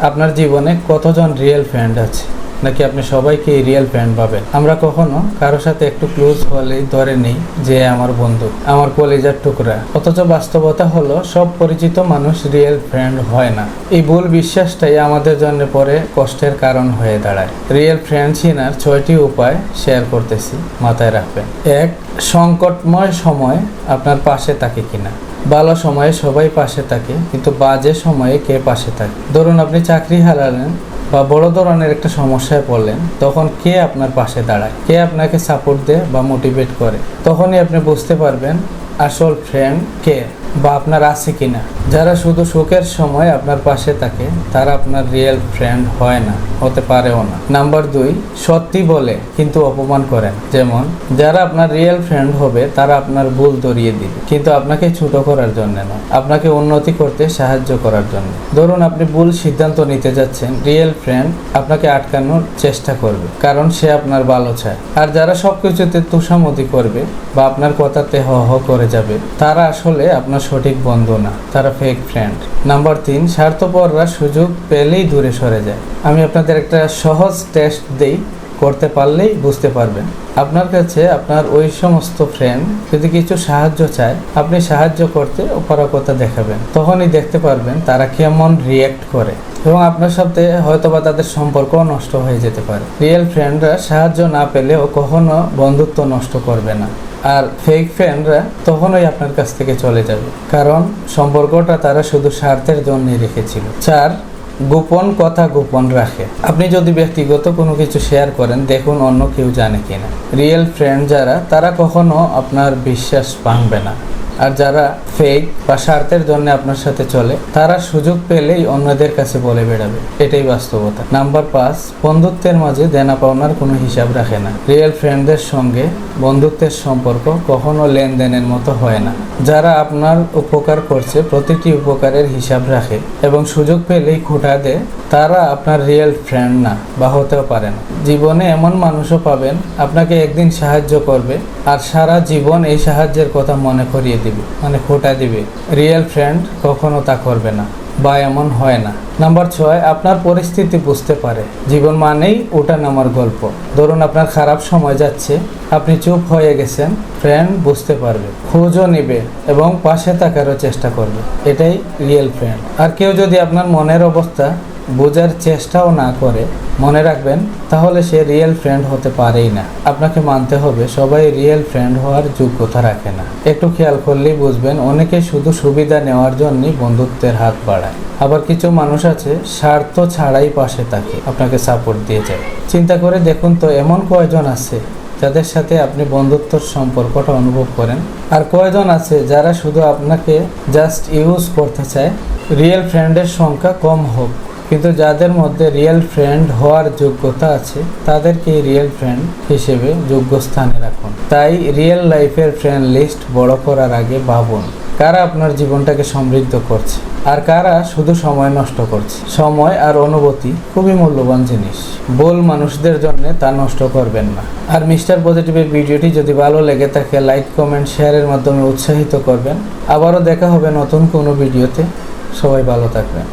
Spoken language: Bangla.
আপনার জীবনে কতজন রিয়েল ফ্রেন্ড আছে? নাকি আপনি সবাইকে রিয়েল ফ্রেন্ড পাবেন আমরা কখনো কারোর সাথে একটু ক্লোজ হলেই ধরে নেই যে আমার বন্ধু, আমার কলেজার টুকরা। অথচ বাস্তবতা হলো সব পরিচিত মানুষ রিয়েল ফ্রেন্ড হয় না। এই ভুল বিশ্বাসটাই আমাদের জন্য পরে কষ্টের কারণ হয়ে দাঁড়ায়। রিয়েল ফ্রেন্ড চিনার ছয়টি উপায় শেয়ার করতেছি, মাথায় রাখবেন। এক, সংকটময় সময় আপনার পাশে থাকে কিনা। ভালো সময়ে সবাই পাশে থাকে, কিন্তু বাজে সময়ে কে পাশে থাকে? ধরুন আপনি চাকরি হারালেন বা বড় ধরনের একটা সমস্যায় পড়লেন, তখন কে আপনার পাশে দাঁড়ায়? কে আপনাকে সাপোর্ট দেয় বা মোটিভেট করে? তখনই আপনি বুঝতে পারবেন আসল ফ্রেন্ড কে বা আপনার আছে কিনা? যারা শুধু সুখের সময় আপনার পাশে থাকে, তারা আপনার রিয়েল ফ্রেন্ড হয় না, হতে পারেও না। নাম্বার দুই, সত্যি বলে কিন্তু অপমান করেন। যেমন, যারা আপনার রিয়েল ফ্রেন্ড হবে, তারা আপনার ভুল ধরিয়ে দিবে। কিন্তু আপনাকে ছোট করার জন্য না আপনাকে উন্নতি করতে সাহায্য করার জন্য। ধরুন, আপনি ভুল সিদ্ধান্ত নিতে যাচ্ছেন রিয়েল ফ্রেন্ড আপনাকে আটকানোর চেষ্টা করবে, কারণ সে আপনার ভালো চায় আর যারা সবকিছুতে তুষামতি করবে বা আপনার কথাতে হ হ করে যাবে। তারা আসলে আপনার সঠিক বন্ধু না। তারা ফেক ফ্রেন্ড নাম্বার তিন, স্বার্থপররা সুযোগ পেলেই দূরে সরে যায়। আমি আপনাদের একটা সহজ টেস্ট দেই, করতে পারলেই বুঝতে পারবেন। আপনার কাছে আপনার ওই সমস্ত ফ্রেন্ড যদি কিছু সাহায্য চায়, আপনি সাহায্য করতে অপারগতা দেখাবেন। তখনই দেখতে পারবেন তারা কেমন রিয়্যাক্ট করে। এবং আপনার সাথে হয়তোবা তাদের সম্পর্ক নষ্ট হয়ে যেতে পারে। রিয়েল ফ্রেন্ডরা সাহায্য না পেলেও কখনো বন্ধুত্ব নষ্ট করবে না। আর ফেক ফ্রেন্ডরা তখনই আপনার কাছ থেকে চলে যাবে। কারণ সম্পর্কটা তারা শুধু স্বার্থের জন্যই রেখেছিল। চার, গোপন কথা গোপন রাখে। আপনি যদি ব্যক্তিগত কোনো কিছু শেয়ার করেন, দেখুন অন্য কেউ জানে কিনা। রিয়েল ফ্রেন্ড যারা, তারা কখনো আপনার বিশ্বাস ভাঙবে না। আর যারা ফেক বা স্বার্থের জন্য আপনার সাথে চলে, তারা সুযোগ পেলেই অন্যদের কাছে বলে বেড়াবে। এটাই বাস্তবতা। নাম্বার পাঁচ, বন্ধুত্বের মাঝে দেনা পাওনার কোনো হিসাব রাখে না। রিয়েল ফ্রেন্ডদের সঙ্গে বন্ধুত্বের সম্পর্ক কখনো লেনদেনের মতো হয় না। যারা আপনার উপকার করছে, প্রতিটি উপকারের হিসাব রাখে এবং সুযোগ পেলেই খুঁটা দেয়, তারা আপনার রিয়েল ফ্রেন্ড না বা হতেও পারে না। জীবনে এমন মানুষও পাবেন, আপনাকে একদিন সাহায্য করবে আর সারা জীবন এই সাহায্যের কথা মনে করিয়ে দিবে মানে খোটা দিবে। রিয়েল ফ্রেন্ড কখনো তা করবে না, বা এমন হয় না। নাম্বার ছয়, আপনার পরিস্থিতি বুঝতে পারে। জীবন মানেই ওটা নামার গল্প। ধরুন আপনার খারাপ সময় যাচ্ছে, আপনি চুপ হয়ে গেছেন ফ্রেন্ড বুঝতে পারবে, খোঁজও নেবে এবং পাশে থাকারও চেষ্টা করবে। এটাই রিয়েল ফ্রেন্ড আর কেউ যদি আপনার মনের অবস্থা বোঝার চেষ্টাও না করে, মনে রাখবেন, তাহলে সে রিয়েল ফ্রেন্ড হতে পারেই না। আপনাকে মানতে হবে, সবাই রিয়েল ফ্রেন্ড হওয়ার যোগ্যতা রাখে না। একটু খেয়াল করলেই বুঝবেন, অনেকে শুধু সুবিধা নেওয়ার জন্যই বন্ধুত্বের হাত বাড়ায়। আবার কিছু মানুষ আছে, স্বার্থ ছাড়াই পাশে থাকে, আপনাকে সাপোর্ট দিয়ে যায়। চিন্তা করে দেখুন তো, এমন কয়জন আছে, যাদের সাথে আপনি বন্ধুত্বর সম্পর্কটা অনুভব করেন? আর কয়জন আছে, যারা শুধু আপনাকে জাস্ট ইউজ করতে চায়? রিয়েল ফ্রেন্ডের সংখ্যা কম হোক। কিন্তু যাদের মধ্যে রিয়েল ফ্রেন্ড হওয়ার যোগ্যতা আছে তাদেরকে রিয়েল ফ্রেন্ড হিসেবে যোগ্য স্থানে রাখুন। তাই রিয়েল লাইফের ফ্রেন্ড লিস্ট বড় করার আগে ভাবুন, কারা আপনার জীবনটাকে সমৃদ্ধ করছে আর কারা শুধু সময় নষ্ট করছে। সময় আর অনুভূতি খুবই মূল্যবান জিনিস। বল মানুষদের জন্য তা নষ্ট করবেন না। আর মিস্টার পজিটিভের ভিডিওটি যদি ভালো লেগে থাকে, লাইক, কমেন্ট, শেয়ারের মাধ্যমে উৎসাহিত করবেন। আবারও দেখা হবে নতুন কোনো ভিডিওতে। সবাই ভালো থাকবেন।